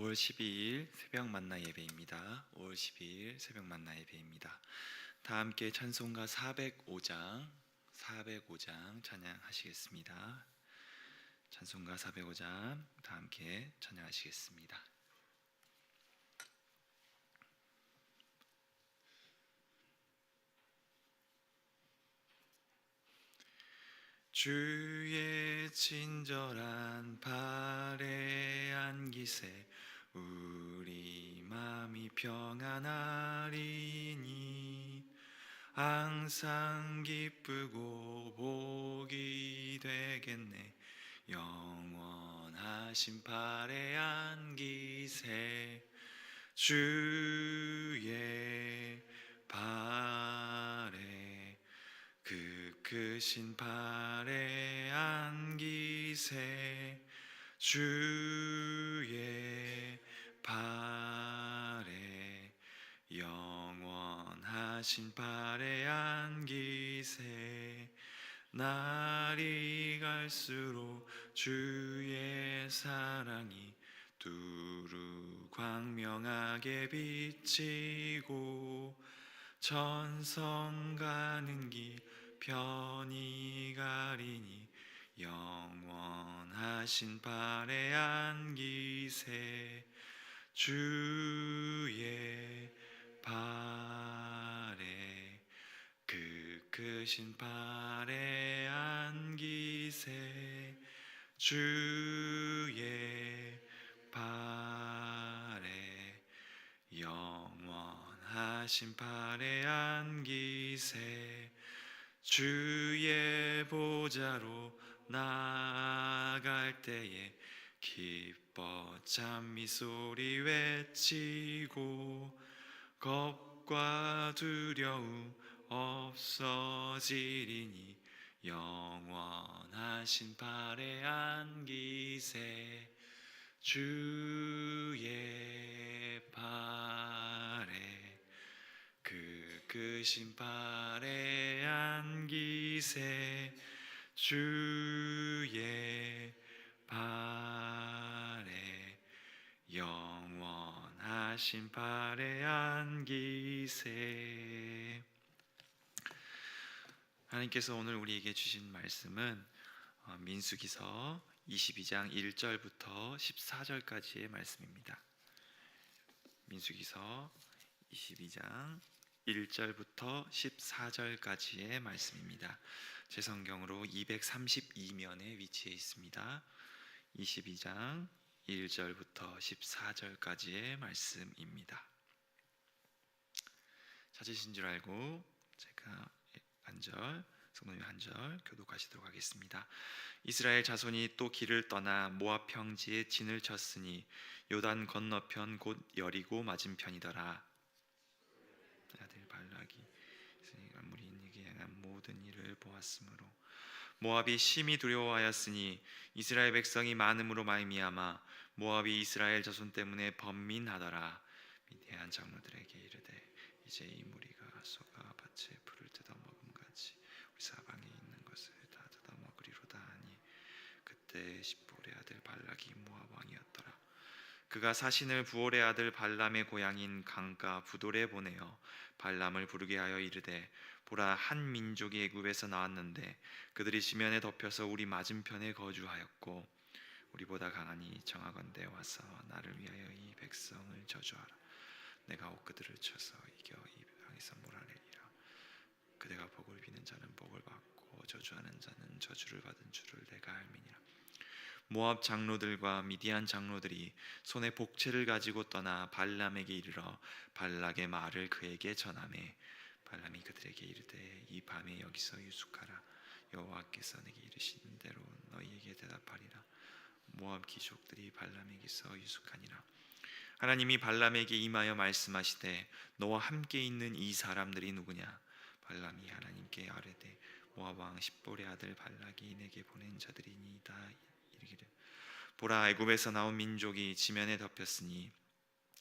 5월 12일 새벽 만나 예배입니다. 5월 12일 새벽 만나 예배입니다. 다 함께 찬송가 405장 405장 찬양하시겠습니다. 찬송가 405장 다 함께 찬양하시겠습니다. 주의 친절한 발에 안기세 우리 마음이 평안하리니 항상 기쁘고 복이 되겠네. 영원하신 발에 안기세. 주의 발에 그 크신 발에 안기세. 주의 영원하신 발에 안기세. 날이 갈수록 주의 사랑이 두루 광명하게 비치고 천성 가는 길 편히 가리니 영원하신 발에 안기세. 주의 발에 그 크신 발에 안기세 주의 발에 영원하신 발에 안기세 주의 보좌로 나아갈 때에 기뻐 찬미 소리 외치고 겁과 두려움 없어지리니 영원하신 발에 안기세 주의 발에 그 크신 발에 안기세 주의 발에 영원 하신 발에 안기세 하나님께서 오늘 우리에게 주신 말씀은 어, 민수기서 22장 1절부터 14절까지의 말씀입니다. 민수기서 22장 1절부터 14절까지의 말씀입니다. 제 성경으로 232면에 위치해 있습니다. 22장 1절부터 14절까지의 말씀입니다. 찾으신 줄 알고 제가 한절 성도님 한절 교독하시도록 하겠습니다. 이스라엘 자손이 또 길을 떠나 모압 평지에 진을 쳤으니 요단 건너편 곧 여리고 맞은편이더라. 아들 발락이 아무리 인에게 향한 모든 일을 보았으므로 모압이 심히 두려워하였으니 이스라엘 백성이 많음으로 말미암아 모압이 이스라엘 자손 때문에 번민하더라. 미디안 장로들에게 이르되 이제 이 무리가 소가 밭에 풀을 뜯어 먹음 같이 우리 사방에 있는 것을 다 뜯어 먹으리로다 하니 그때 십볼의 아들 발락이 모압 왕이었더라. 그가 사신을 부올의 아들 발람의 고향인 강가 부돌에 보내어 발람을 부르게 하여 이르되 보라 한 민족이 애굽에서 나왔는데 그들이 지면에 덮여서 우리 맞은편에 거주하였고 우리보다 강하니 정하건대 와서 나를 위하여 이 백성을 저주하라. 내가 옥 그들을 쳐서 이겨 이 방에서 몰아내리라. 그대가 복을 비는 자는 복을 받고 저주하는 자는 저주를 받은 줄을 내가 알미니라. 모압 장로들과 미디안 장로들이 손에 복채를 가지고 떠나 발람에게 이르러 발락의 말을 그에게 전하매 발람이 그들에게 이르되 이 밤에 여기서 유숙하라. 여호와께서 내게 이르시는 대로 너희에게 대답하리라. 모압 귀족들이 발람에게서 유숙하니라. 하나님이 발람에게 임하여 말씀하시되 너와 함께 있는 이 사람들이 누구냐? 발람이 하나님께 아뢰되 모압 왕 십볼의 아들 발락이 내게 보낸 자들이니이다. 이르기를 보라 애굽에서 나온 민족이 지면에 덮였으니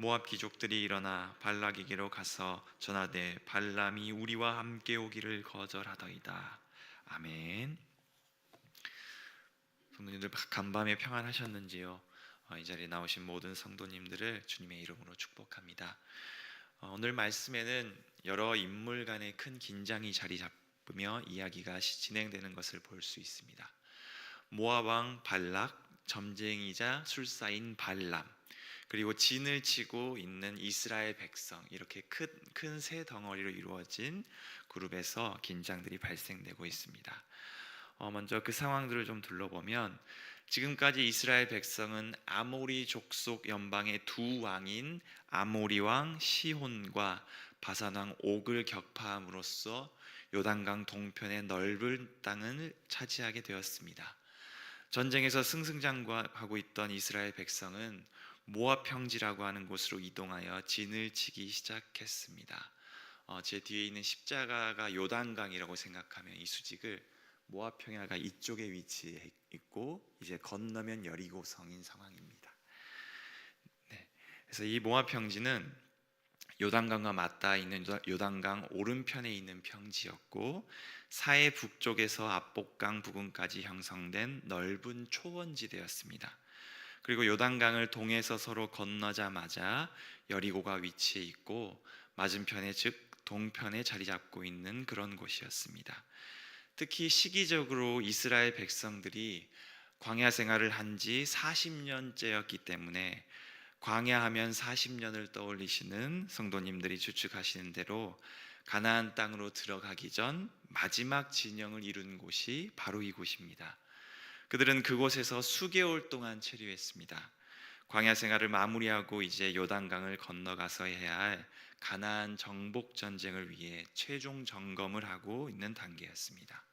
모압 귀족들이 일어나 발락에게로 가서 전하되 발람이 우리와 함께 오기를 거절하더이다 아멘 성도님들 간밤에 평안하셨는지요? 어, 이 자리에 나오신 모든 성도님들을 주님의 이름으로 축복합니다. 어, 오늘 말씀에는 여러 인물 간의 큰 긴장이 자리 잡으며 이야기가 시- 진행되는 것을 볼 수 있습니다. 모압 왕 발락, 점쟁이자 술사인 발람, 그리고 진을 치고 있는 이스라엘 백성 이렇게 큰 세 덩어리로 이루어진 그룹에서 긴장들이 발생되고 있습니다. 어, 먼저 그 상황들을 좀 둘러보면 지금까지 이스라엘 백성은 아모리 족속 연방의 두 왕인 아모리 왕 시혼과 바산 왕 옥을 격파함으로써 요단강 동편의 넓은 땅을 차지하게 되었습니다. 전쟁에서 승승장구하고 있던 이스라엘 백성은 모압 평지라고 하는 곳으로 이동하여 진을 치기 시작했습니다. 어, 제 뒤에 있는 십자가가 요단강이라고 생각하면 이 수직을 모압 평야가 이쪽에 위치해 있고 이제 건너면 여리고 성인 상황입니다. 네, 그래서 이 모압 평지는 요단강과 맞닿아 있는 요단강 오른편에 있는 평지였고 사해 북쪽에서 압복강 부근까지 형성된 넓은 초원지대였습니다. 그리고 요단강을 동에서 서로 건너자마자 여리고가 위치해 있고 맞은편에 즉 동편에 자리 잡고 있는 그런 곳이었습니다. 특히 시기적으로 이스라엘 백성들이 광야 생활을 한 지 40년째였기 때문에 광야하면 40년을 떠올리시는 성도님들이 추측하시는 대로 가나안 땅으로 들어가기 전 마지막 진영을 이룬 곳이 바로 이곳입니다. 그들은 그곳에서 수개월 동안 체류했습니다. 광야 생활을 마무리하고 이제 요단강을 건너가서 해야 할 가나안 정복 전쟁을 위해 최종 점검을 하고 있는 단계였습니다.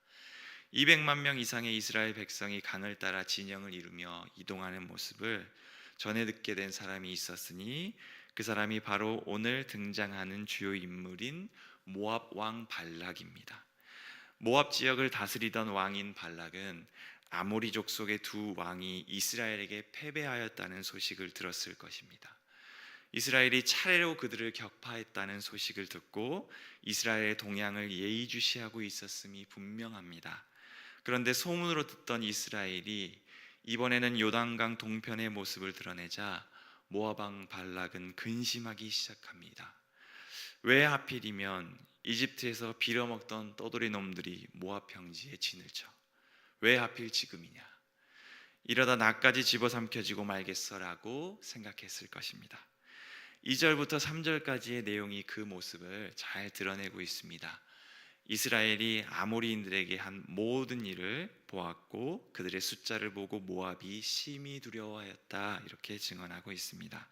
200만 명 이상의 이스라엘 백성이 강을 따라 진영을 이루며 이동하는 모습을 전에 듣게 된 사람이 있었으니 그 사람이 바로 오늘 등장하는 주요 인물인 모압 왕 발락입니다. 모압 지역을 다스리던 왕인 발락은 아모리 족 속의 두 왕이 이스라엘에게 패배하였다는 소식을 들었을 것입니다. 이스라엘이 차례로 그들을 격파했다는 소식을 듣고 이스라엘의 동향을 예의주시하고 있었음이 분명합니다. 그런데 소문으로 듣던 이스라엘이 이번에는 요단강 동편의 모습을 드러내자 모아방 발락은 근심하기 시작합니다. 왜 하필이면 이집트에서 빌어먹던 떠돌이 놈들이 모압 평지에 진을 쳐? 왜 하필 지금이냐? 이러다 나까지 집어삼켜지고 말겠어라고 생각했을 것입니다. 2절부터 3절까지의 내용이 그 모습을 잘 드러내고 있습니다. 이스라엘이 아모리인들에게 한 모든 일을 보았고 그들의 숫자를 보고 모압이 심히 두려워하였다 이렇게 증언하고 있습니다.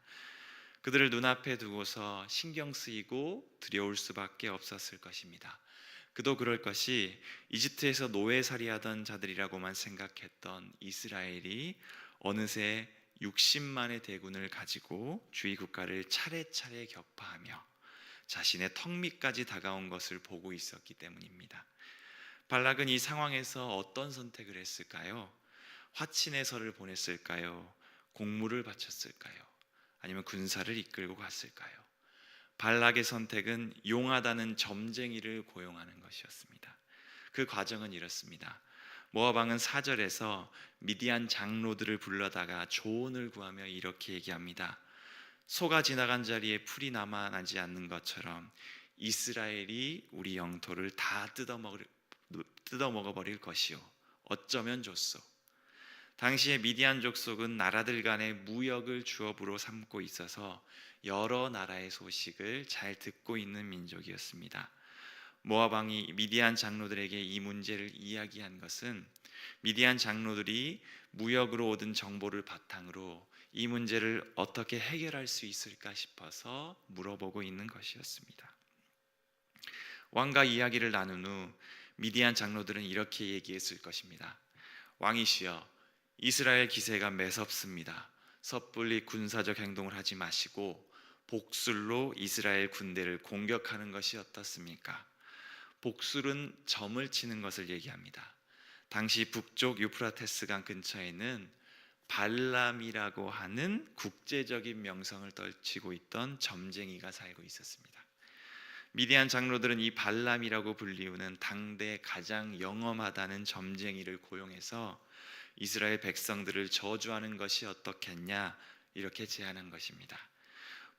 그들을 눈앞에 두고서 신경 쓰이고 두려울 수밖에 없었을 것입니다. 그도 그럴 것이 이집트에서 노예살이 하던 자들이라고만 생각했던 이스라엘이 어느새 60만의 대군을 가지고 주위 국가를 차례차례 격파하며 자신의 턱 밑까지 다가온 것을 보고 있었기 때문입니다. 발락은 이 상황에서 어떤 선택을 했을까요? 화친의 설을 보냈을까요? 공물을 바쳤을까요? 아니면 군사를 이끌고 갔을까요? 발락의 선택은 용하다는 점쟁이를 고용하는 것이었습니다. 그 과정은 이렇습니다. 모압 왕은 4절에서 미디안 장로들을 불러다가 조언을 구하며 이렇게 얘기합니다. 소가 지나간 자리에 풀이 남아 나지 않는 것처럼 이스라엘이 우리 영토를 다 뜯어먹어 버릴 것이요 어쩌면 좋소. 당시에 미디안 족속은 나라들 간의 무역을 주업으로 삼고 있어서 여러 나라의 소식을 잘 듣고 있는 민족이었습니다. 모압 왕이 미디안 장로들에게 이 문제를 이야기한 것은 미디안 장로들이 무역으로 얻은 정보를 바탕으로 이 문제를 어떻게 해결할 수 있을까 싶어서 물어보고 있는 것이었습니다. 왕과 이야기를 나눈 후 미디안 장로들은 이렇게 얘기했을 것입니다. 왕이시여, 이스라엘 기세가 매섭습니다. 섣불리 군사적 행동을 하지 마시고 복술로 이스라엘 군대를 공격하는 것이 어떻습니까? 복술은 점을 치는 것을 얘기합니다. 당시 북쪽 유프라테스 강 근처에는 발람이라고 하는 국제적인 명성을 떨치고 있던 점쟁이가 살고 있었습니다. 미디안 장로들은 이 발람이라고 불리우는 당대 가장 영험하다는 점쟁이를 고용해서 이스라엘 백성들을 저주하는 것이 어떻겠냐 이렇게 제안한 것입니다.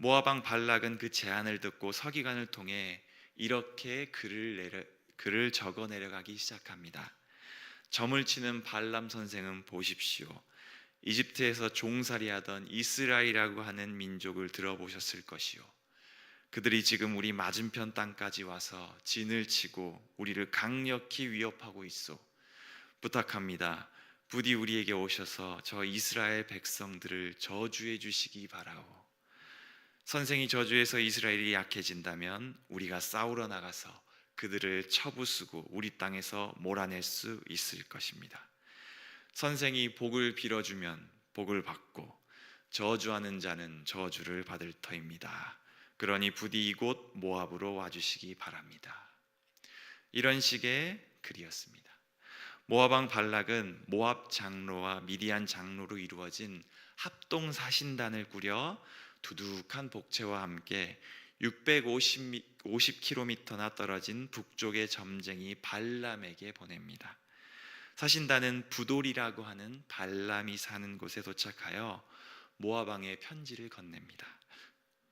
왕 발락은 그 제안을 듣고 서기관을 통해 이렇게 글을 내려 글을 적어 내려가기 시작합니다. 점을 치는 발람 선생은 보십시오. 이집트에서 종살이하던 이스라엘이라고 하는 민족을 들어보셨을 것이요. 그들이 지금 우리 맞은편 땅까지 와서 진을 치고 우리를 강력히 위협하고 있어. 부탁합니다. 부디 우리에게 오셔서 저 이스라엘 백성들을 저주해 주시기 바라오. 선생이 저주해서 이스라엘이 약해진다면 우리가 싸우러 나가서 그들을 쳐부수고 우리 땅에서 몰아낼 수 있을 것입니다. 선생이 복을 빌어주면 복을 받고 저주하는 자는 저주를 받을 터입니다. 그러니 부디 이곳 모압으로 와주시기 바랍니다. 이런 식의 글이었습니다. 모압 왕 발락은 모압 장로와 미디안 장로로 이루어진 합동 사신단을 꾸려 두둑한 복채와 함께 650km나 떨어진 북쪽의 점쟁이 발람에게 보냅니다. 사신단은 부돌이라고 하는 발람이 사는 곳에 도착하여 왕의 편지를 건넵니다.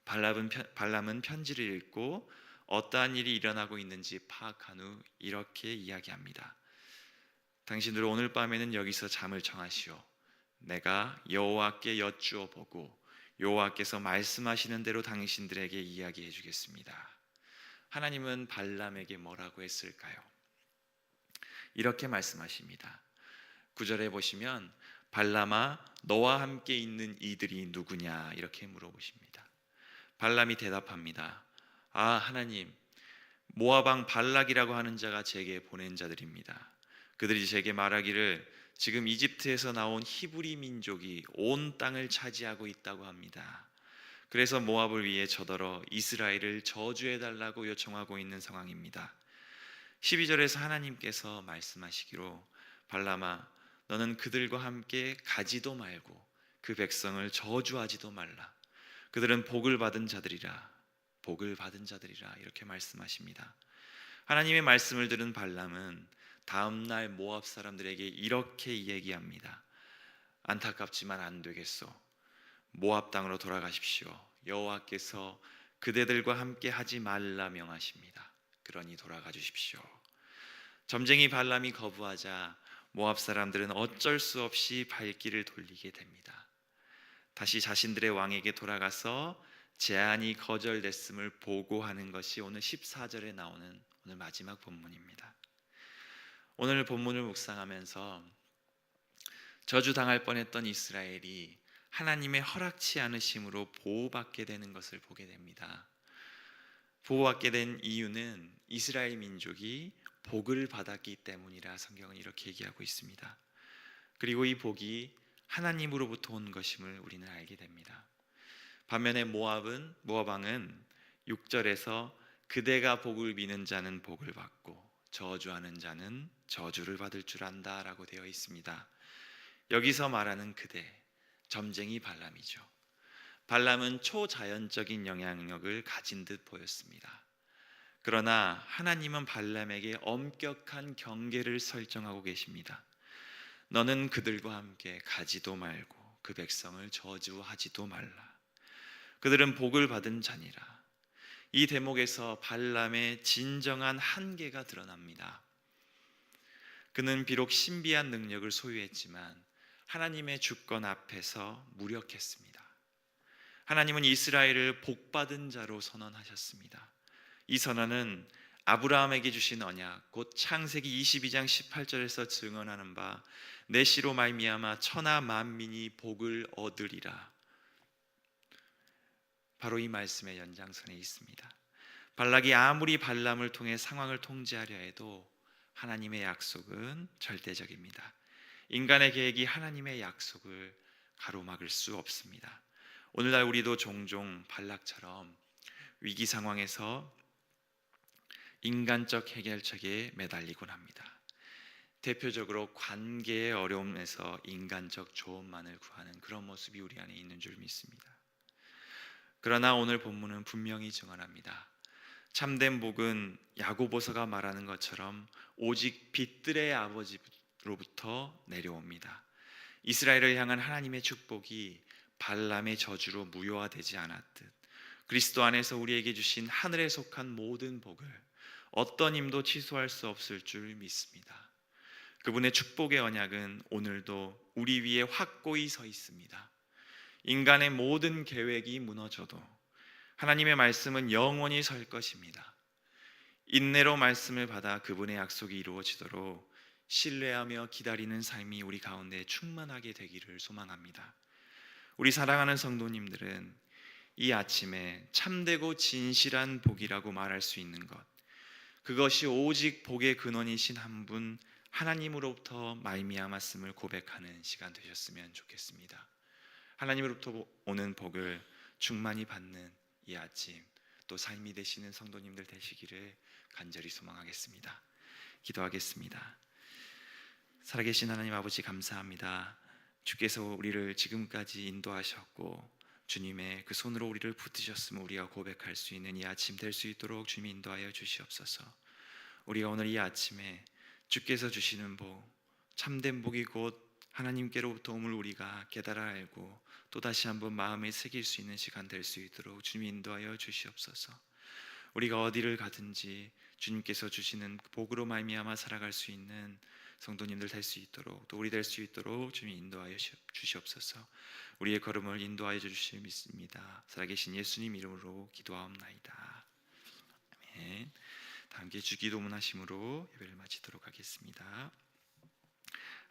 발람은, 발람은 편지를 읽고 어떠한 일이 일어나고 있는지 파악한 후 이렇게 이야기합니다. 당신들 오늘 밤에는 여기서 잠을 청하시오. 내가 여호와께 여쭈어 보고 여호와께서 말씀하시는 대로 당신들에게 이야기해 주겠습니다. 하나님은 발람에게 뭐라고 했을까요? 이렇게 말씀하십니다. 구절에 보시면 발람아 너와 함께 있는 이들이 누구냐 이렇게 물어보십니다. 발람이 대답합니다. 아 하나님 왕 발락이라고 하는 자가 제게 보낸 자들입니다. 그들이 제게 말하기를 지금 이집트에서 나온 히브리 민족이 온 땅을 차지하고 있다고 합니다. 그래서 모압을 위해 저더러 이스라엘을 저주해 달라고 요청하고 있는 상황입니다. 12절에서 하나님께서 말씀하시기로 발람아 너는 그들과 함께 가지도 말고 그 백성을 저주하지도 말라. 그들은 복을 받은 자들이라. 복을 받은 자들이라 이렇게 말씀하십니다. 하나님의 말씀을 들은 발람은 다음 날 모압 사람들에게 이렇게 얘기합니다. 안타깝지만 안 되겠소. 모압 땅으로 돌아가십시오. 여호와께서 그대들과 함께 하지 말라 명하십니다. 그러니 돌아가 주십시오. 점쟁이 발람이 거부하자 모압 사람들은 어쩔 수 없이 발길을 돌리게 됩니다. 다시 자신들의 왕에게 돌아가서 제안이 거절됐음을 보고하는 것이 오늘 14절에 나오는 오늘 마지막 본문입니다. 오늘 본문을 묵상하면서 저주당할 뻔했던 이스라엘이 하나님의 허락치 않으심으로 보호받게 되는 것을 보게 됩니다. 보호받게 된 이유는 이스라엘 민족이 복을 받았기 때문이라 성경은 이렇게 얘기하고 있습니다. 그리고 이 복이 하나님으로부터 온 것임을 우리는 알게 됩니다. 반면에 모압은 모압 왕은 6절에서 그대가 복을 비는 자는 복을 받고 저주하는 자는 저주를 받을 줄 안다라고 되어 있습니다. 여기서 말하는 그대 점쟁이 발람이죠. 발람은 초자연적인 영향력을 가진 듯 보였습니다. 그러나 하나님은 발람에게 엄격한 경계를 설정하고 계십니다. 너는 그들과 함께 가지도 말고 그 백성을 저주하지도 말라. 그들은 복을 받은 자니라. 이 대목에서 발람의 진정한 한계가 드러납니다. 그는 비록 신비한 능력을 소유했지만 하나님의 주권 앞에서 무력했습니다. 하나님은 이스라엘을 복받은 자로 선언하셨습니다. 이 선언은 아브라함에게 주신 언약 곧 창세기 22장 18절에서 증언하는 바 내시로 말미암아 천하 만민이 복을 얻으리라. 바로 이 말씀의 연장선에 있습니다. 발락이 아무리 발람을 통해 상황을 통제하려 해도 하나님의 약속은 절대적입니다. 인간의 계획이 하나님의 약속을 가로막을 수 없습니다. 오늘날 우리도 종종 발락처럼 위기 상황에서 인간적 해결책에 매달리곤 합니다. 대표적으로 관계의 어려움에서 인간적 조언만을 구하는 그런 모습이 우리 안에 있는 줄 믿습니다. 그러나 오늘 본문은 분명히 증언합니다. 참된 복은 야고보서가 말하는 것처럼 오직 빛들의 아버지로부터 내려옵니다. 이스라엘을 향한 하나님의 축복이 발람의 저주로 무효화되지 않았듯 그리스도 안에서 우리에게 주신 하늘에 속한 모든 복을 어떤 힘도 취소할 수 없을 줄 믿습니다. 그분의 축복의 언약은 오늘도 우리 위에 확고히 서 있습니다. 인간의 모든 계획이 무너져도 하나님의 말씀은 영원히 설 것입니다. 인내로 말씀을 받아 그분의 약속이 이루어지도록 신뢰하며 기다리는 삶이 우리 가운데 충만하게 되기를 소망합니다. 우리 사랑하는 성도님들은 이 아침에 참되고 진실한 복이라고 말할 수 있는 것 그것이 오직 복의 근원이신 한 분 하나님으로부터 말미암았음을 고백하는 시간 되셨으면 좋겠습니다. 하나님으로부터 오는 복을 충만히 받는 이 아침 또 삶이 되시는 성도님들 되시기를 간절히 소망하겠습니다. 기도하겠습니다. 살아계신 하나님 아버지 감사합니다. 주께서 우리를 지금까지 인도하셨고 주님의 그 손으로 우리를 붙드셨음을 우리가 고백할 수 있는 이 아침 될 수 있도록 주님 인도하여 주시옵소서. 우리가 오늘 이 아침에 주께서 주시는 복, 참된 복이 곧 하나님께로부터 옴을 우리가 깨달아 알고 또 다시 한번 마음에 새길 수 있는 시간 될 수 있도록 주님 인도하여 주시옵소서. 우리가 어디를 가든지 주님께서 주시는 복으로 말미암아 살아갈 수 있는 성도님들 될 수 있도록 또 우리 될 수 있도록 주님 인도하여 주시옵소서. 우리의 걸음을 인도하여 주실 믿습니다. 살아계신 예수님 이름으로 기도하옵나이다. 아멘. 다 함께 주기도문 하심으로 예배를 마치도록 하겠습니다.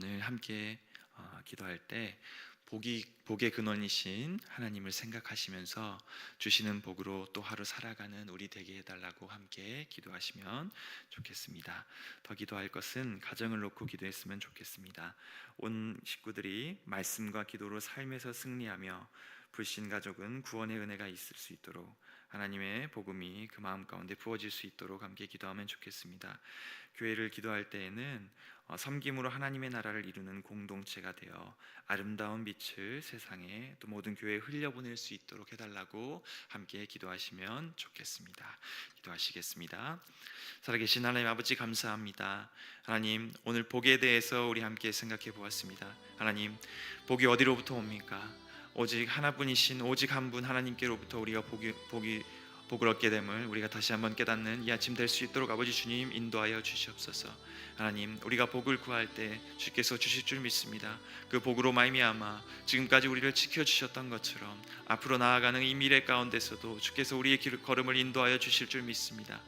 오늘 함께 어, 기도할 때 복이 복의 근원이신 하나님을 생각하시면서 주시는 복으로 또 하루 살아가는 우리 되게 해달라고 함께 기도하시면 좋겠습니다. 더 기도할 것은 가정을 놓고 기도했으면 좋겠습니다. 온 식구들이 말씀과 기도로 삶에서 승리하며 불신 가족은 구원의 은혜가 있을 수 있도록 하나님의 복음이 그 마음 가운데 부어질 수 있도록 함께 기도하면 좋겠습니다. 교회를 기도할 때에는 어, 섬김으로 하나님의 나라를 이루는 공동체가 되어 아름다운 빛을 세상에 또 모든 교회에 흘려보낼 수 있도록 해달라고 함께 기도하시면 좋겠습니다. 기도하시겠습니다. 살아계신 하나님 아버지 감사합니다. 하나님 오늘 복에 대해서 우리 함께 생각해 보았습니다. 하나님 복이 어디로부터 옵니까? 오직 하나뿐이신 오직 한 분 하나님께로부터 우리가 복이, 복이 복을 얻게 됨을 우리가 다시 한번 깨닫는 이 아침 될 수 있도록 아버지 주님 인도하여 주시옵소서. 하나님, 우리가 복을 구할 때 주께서 주실 줄 믿습니다. 그 복으로 말미암아 지금까지 우리를 지켜 주셨던 것처럼 앞으로 나아가는 이 미래 가운데서도 주께서 우리의 길 걸음을 인도하여 주실 줄 믿습니다.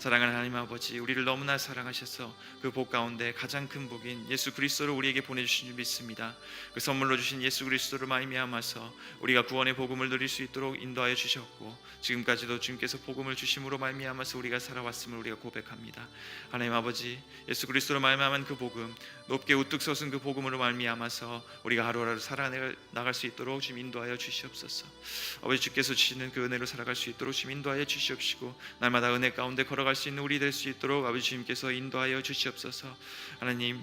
사랑하는 하나님 아버지, 우리를 너무나 사랑하셔서 그 복 가운데 가장 큰 복인 예수 그리스도를 우리에게 보내 주신 줄 믿습니다. 그 선물로 주신 예수 그리스도를 말미암아서 우리가 구원의 복음을 누릴 수 있도록 인도하여 주셨고 지금까지도 주 님께서 복음을 주심으로 말미암아서 우리가 살아왔음을 우리가 고백합니다. 하나님 아버지 예수 그리스도로 말미암은 그 복음 높게 우뚝 솟은 그 복음으로 말미암아서 우리가 하루하루 살아나갈 수 있도록 주님 인도하여 주시옵소서. 아버지 주께서 주시는 그 은혜로 살아갈 수 있도록 주님 인도하여 주시옵시고 날마다 은혜 가운데 걸어갈 수 있는 우리 될 수 있도록 아버지 주님께서 인도하여 주시옵소서. 하나님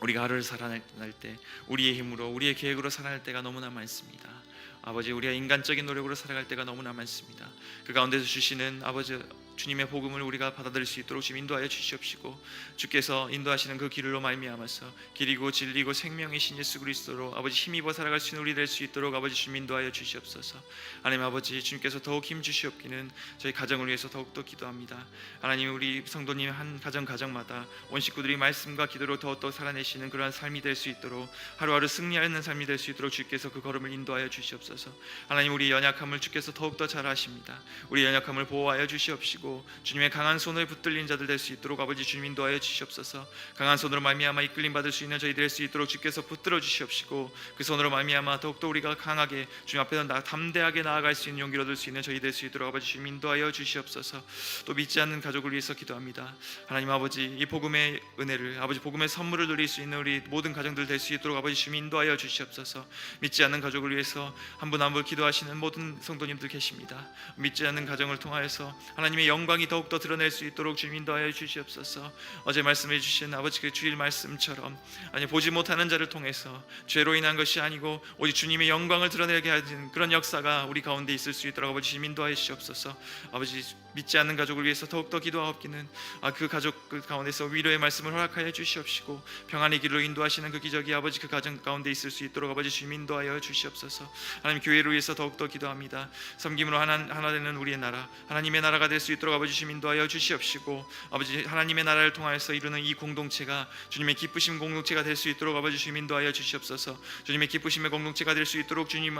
우리가 하루를 살아날 때 우리의 힘으로 우리의 계획으로 살아날 때가 너무나 많습니다. 아버지 우리가 인간적인 노력으로 살아갈 때가 너무나 많습니다. 그 가운데서 주시는 아버지 주님의 복음을 우리가 받아들일 수 있도록 지금 인도하여 주시옵시고 주께서 인도하시는 그 길로 말미암아서 길이고 진리고 생명이신 예수 그리스도로 아버지 힘입어 살아갈 수 있는 우리 될 수 있도록 아버지 주님 인도하여 주시옵소서. 하나님 아버지 주님께서 더욱 힘 주시옵기는 저희 가정을 위해서 더욱 더 기도합니다. 하나님 우리 성도님 한 가정 가정마다 온 식구들이 말씀과 기도로 더욱 더 살아내시는 그러한 삶이 될 수 있도록 하루하루 승리하는 삶이 될 수 있도록 주께서 그 걸음을 인도하여 주시옵소서. 하나님 우리 연약함을 주께서 더욱 더 잘 아십니다. 우리 연약함을 보호하여 주시옵시고 주시옵시고 주님의 강한 손을 붙들린 자들 될 수 있도록 아버지 주님 인도하여 주시옵소서. 강한 손으로 말미암아 이끌림 받을 수 있는 저희 될 수 있도록 주께서 붙들어 주시옵시고 그 손으로 말미암아 더욱더 우리가 강하게 주님 앞에서 나, 담대하게 나아갈 수 있는 용기를 얻을 수 있는 저희 될 수 있도록 아버지 주님 인도하여 주시옵소서. 또 믿지 않는 가족을 위해서 기도합니다. 하나님 아버지 이 복음의 은혜를 아버지 복음의 선물을 누릴 수 있는 우리 모든 가정들 될 수 있도록 아버지 주님 인도하여 주시옵소서. 믿지 않는 가족을 위해서 한 분 한 분 기도하시는 모든 성도님들 계십니다. 믿지 않는 가정을 통하여서 하나님의 영광이 더욱더 드러낼 수 있도록 주님 인도하여 주시옵소서. 어제 말씀해 주신 아버지 그 주일 말씀처럼 아니 보지 못하는 자를 통해서 죄로 인한 것이 아니고 오직 주님의 영광을 드러내게 하는 그런 역사가 우리 가운데 있을 수 있도록 아버지 주님 인도하여 주시옵소서. 아버지 믿지 않는 가족을 위해서 더욱더 기도하옵기는 아, 그 가족 그 가운데서 위로의 말씀을 허락하여 주시옵시고 평안의 길로 인도하시는 그 기적이 아버지 그 가정 가운데 있을 수 있도록 아버지 주님 인도하여 주시옵소서. 하나님 교회를 위해서 더욱더 기도합니다. 섬김으로 하나, 하나 되는 우리의 나라 하나님의 나라가 될 수 있도록 아버지 주님 인도하여 주시옵시고 아버지 하나님의 나라를 통하여서 이루는 이 공동체가 주님의 기쁘심 공동체가 될 수 있도록 아버지 주님 인도하여 주시옵소서. 주님의 기쁘심의 공동체가 될 수 있도록 주님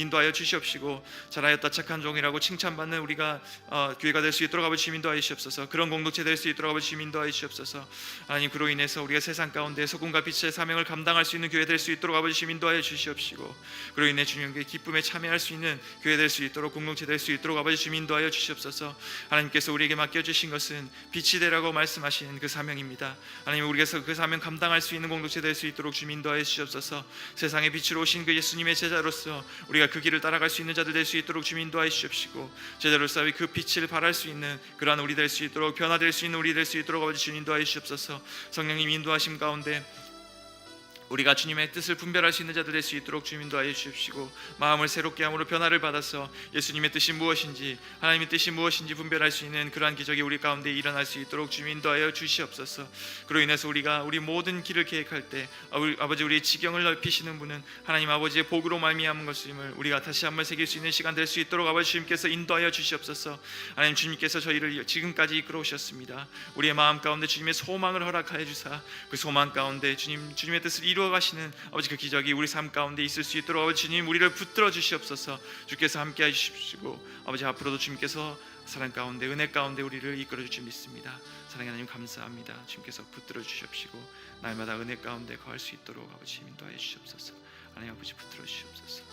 인도하여 주시옵시고 잘하였다 착한 종이라고 칭찬받는 우리가 어, 교회가 될 수 있도록 아버지 인도하여 주시옵소서. 그런 공동체 될 수 있도록 아버지 인도하여 주시옵소서. 하나님 그로 인해서 우리가 세상 가운데 소금과 빛의 사명을 감당할 수 있는 교회 될 수 있도록 아버지 인도하여 주시옵시고 그로 인해 주님께 기쁨에 참여할 수 있는 교회 될 수 있도록 공동체 될 수 있도록 아버지 인도하여 주시옵소서. 하나님께서 우리에게 맡겨주신 것은 빛이 되라고 말씀하신 그 사명입니다. 하나님 우리에서 그 사명 감당할 수 있는 공동체 될 수 있도록 주님 인도하여 주시옵소서. 세상의 빛으로 오신 그 예수님의 제자로서 우리가 그 길을 따라갈 수 있는 자들 될 수 있도록 주님 인도하여 주시옵시고 제자로서 그 빛을 발할 수 있는 그러한 우리 될 수 있도록 변화될 수 있는 우리 될 수 있도록 아버지 주님 인도하여 주시옵소서. 성령님 인도하심 가운데 우리가 주님의 뜻을 분별할 수 있는 자들 될 수 있도록 주님 인도하여 주십시고 마음을 새롭게 함으로 변화를 받아서 예수님의 뜻이 무엇인지 하나님의 뜻이 무엇인지 분별할 수 있는 그러한 기적이 우리 가운데 일어날 수 있도록 주님 인도하여 주시옵소서. 그로 인해서 우리가 우리 모든 길을 계획할 때 아버- 아버지 우리의 지경을 넓히시는 분은 하나님 아버지의 복으로 말미암은 것임을 우리가 다시 한번 새길 수 있는 시간 될 수 있도록 아버지 주님께서 인도하여 주시옵소서. 하나님 주님께서 저희를 지금까지 이끌어 오셨습니다. 우리의 마음 가운데 주님의 소망을 허락하여 주사 그 소망 가운데 주님 주님의 뜻을 이루어 가시는 아버지 그 기적이 우리 삶 가운데 있을 수 있도록 아버지 주님 우리를 붙들어 주시옵소서. 주께서 함께 해 주십시고 아버지 앞으로도 주님께서 사랑 가운데 은혜 가운데 우리를 이끌어 주실 믿습니다. 사랑의 하나님 감사합니다. 주님께서 붙들어 주시옵시고 날마다 은혜 가운데 거할 수 있도록 아버지 인도하여 주시옵소서. 하나님 아버지 붙들어 주시옵소서